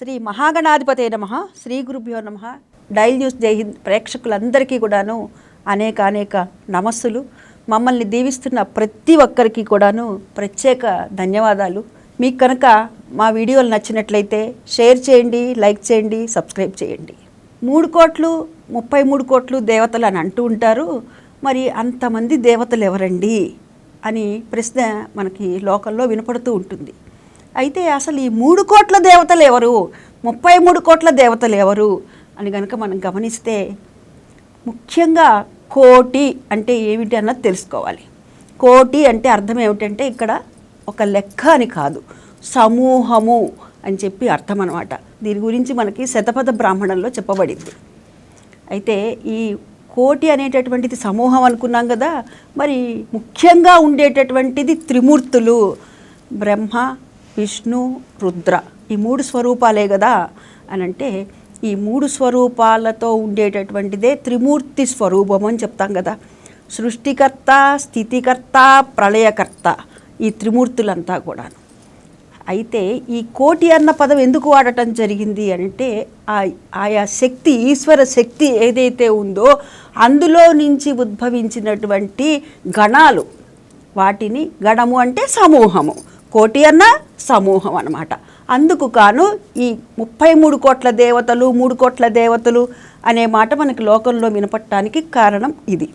శ్రీ మహాగణాధిపతే నమ. శ్రీ గురుభ్యో నమ. డైల్ న్యూస్ జై హింద్ ప్రేక్షకులందరికీ కూడాను అనేక అనేక నమస్సులు. మమ్మల్ని దీవిస్తున్న ప్రతి ఒక్కరికి కూడాను ప్రత్యేక ధన్యవాదాలు. మీకు కనుక మా వీడియోలు నచ్చినట్లయితే షేర్ చేయండి లైక్ చేయండి సబ్స్క్రైబ్ చేయండి. మూడు కోట్లు ముప్పై మూడు కోట్లు దేవతలు అని అంటూ ఉంటారు. మరి అంతమంది దేవతలు ఎవరండి? అని ప్రశ్న మనకి లోకల్లో వినపడుతూ ఉంటుంది. అయితే అసలు ఈ మూడు కోట్ల దేవతలు ఎవరు? ముప్పై మూడు కోట్ల దేవతలు ఎవరు? అని కనుక మనం గమనిస్తే ముఖ్యంగా కోటి అంటే ఏమిటి అన్నది తెలుసుకోవాలి. కోటి అంటే అర్థం ఏమిటంటే ఇక్కడ ఒక లెక్క అని కాదు. సమూహము అని చెప్పి అర్థం అనమాట దీని గురించి మనకి శతపథ బ్రాహ్మణంలో చెప్పబడింది. అయితే ఈ కోటి అనేటటువంటిది సమూహం అనుకున్నాం కదా మరి ముఖ్యంగా ఉండేటటువంటిది త్రిమూర్తులు. బ్రహ్మ విష్ణు రుద్ర ఈ మూడు స్వరూపాలే కదా? అని అంటే ఈ మూడు స్వరూపాలతో ఉండేటటువంటిదే త్రిమూర్తి స్వరూపం అని చెప్తాం కదా. సృష్టికర్త స్థితికర్త ప్రళయకర్త ఈ త్రిమూర్తులంతా కూడా అయితే ఈ కోటి అన్న పదం ఎందుకు వాడటం జరిగింది అంటే ఆ ఆయా శక్తి ఈశ్వర శక్తి ఏదైతే ఉందో అందులో నుంచి ఉద్భవించినటువంటి గణాలు. వాటిని గణము అంటే సమూహము. కోటి అన్న సమూహం అనమాట అందుకు కాను ఈ ముప్పై మూడు కోట్ల దేవతలు మూడు కోట్ల దేవతలు అనే మాట మనకి లోకంలో వినపడటానికి కారణం ఇది.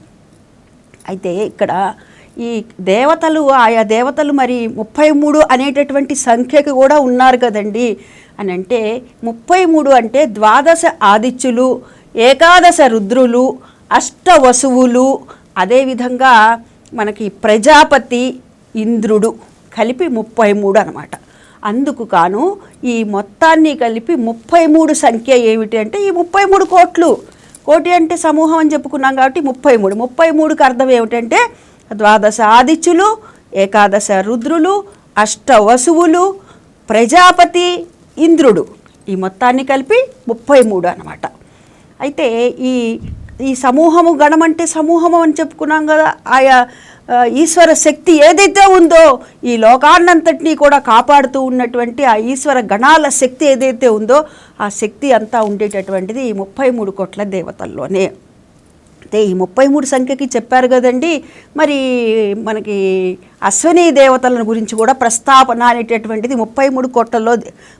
అయితే ఇక్కడ ఈ దేవతలు ఆయా దేవతలు మరి ముప్పై మూడు అనేటటువంటి సంఖ్యకు కూడా ఉన్నారు కదండి. అని అంటే ముప్పై మూడు అంటే ద్వాదశ ఆదిత్యులు ఏకాదశ రుద్రులు అష్ట వసువులు అదేవిధంగా మనకి ప్రజాపతి ఇంద్రుడు. కలిపి ముప్పై మూడు అనమాట అందుకు కాను ఈ మొత్తాన్ని కలిపి ముప్పై మూడు సంఖ్య ఏమిటి అంటే ఈ ముప్పై మూడు కోట్లు. కోటి అంటే సమూహం అని చెప్పుకున్నాం కాబట్టి ముప్పై మూడు. ముప్పై మూడుకి అర్థం ఏమిటంటే ద్వాదశ ఆదిత్యులు ఏకాదశ రుద్రులు అష్టవసువులు ప్రజాపతి ఇంద్రుడు. ఈ మొత్తాన్ని కలిపి ముప్పై మూడు అనమాట అయితే ఈ ఈ సమూహము గణం అంటే సమూహము అని చెప్పుకున్నాం కదా ఆయా ఈశ్వర శక్తి ఏదైతే ఉందో ఈ లోకాన్నంతటినీ కూడా కాపాడుతూ ఉన్నటువంటి ఆ ఈశ్వర గణాల శక్తి ఏదైతే ఉందో ఆ శక్తి అంతా ఉండేటటువంటిది ఈ ముప్పై మూడు కోట్ల దేవతల్లోనే. అయితే ఈ ముప్పై మూడు సంఖ్యకి చెప్పారు కదండి మరి మనకి అశ్వనీ దేవతల గురించి కూడా ప్రస్తాపన అనేటటువంటిది ముప్పై మూడు కోట్లలో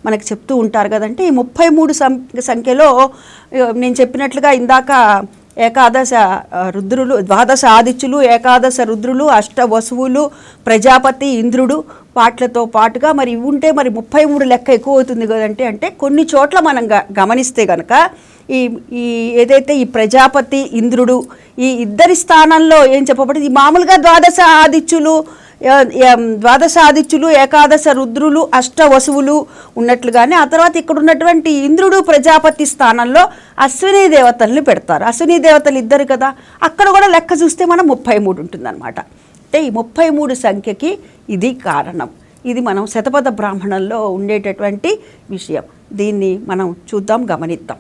మనకి చెప్తూ ఉంటారు కదంటే ఈ ముప్పై మూడు సంఖ్యలో నేను చెప్పినట్లుగా ఇందాక ఏకాదశ రుద్రులు ద్వాదశ ఆదిత్యులు ఏకాదశ రుద్రులు అష్ట వసువులు ప్రజాపతి ఇంద్రుడు పాటలతో పాటుగా మరి ఇవి ఉంటే మరి ముప్పై మూడు లెక్క ఎక్కువ అవుతుంది కదంటే అంటే కొన్ని చోట్ల మనం గ- గమనిస్తే కనుక ఈ ఈ ఏదైతే ఈ ప్రజాపతి ఇంద్రుడు ఈ ఇద్దరి స్థానంలో ఏం చెప్పబడింది? మామూలుగా ద్వాదశ ఆదిత్యులు ద్వాదశాదిత్యులు ద్వాదశ ఏకాదశ రుద్రులు అష్ట వసువులు ఉన్నట్లుగానే ఆ తర్వాత ఇక్కడ ఉన్నటువంటి ఇంద్రుడు ప్రజాపతి స్థానంలో అశ్విని దేవతల్ని పెడతారు. అశ్విని దేవతలు ఇద్దరు కదా. అక్కడ కూడా లెక్క చూస్తే మనం ముప్పై మూడు ఉంటుందన్నమాట. అంటే ఈ ముప్పై మూడు సంఖ్యకి ఇది కారణం. ఇది మనం శతపథ బ్రాహ్మణంలో ఉండేటటువంటి విషయం. దీన్ని మనం చూద్దాం గమనిద్దాం.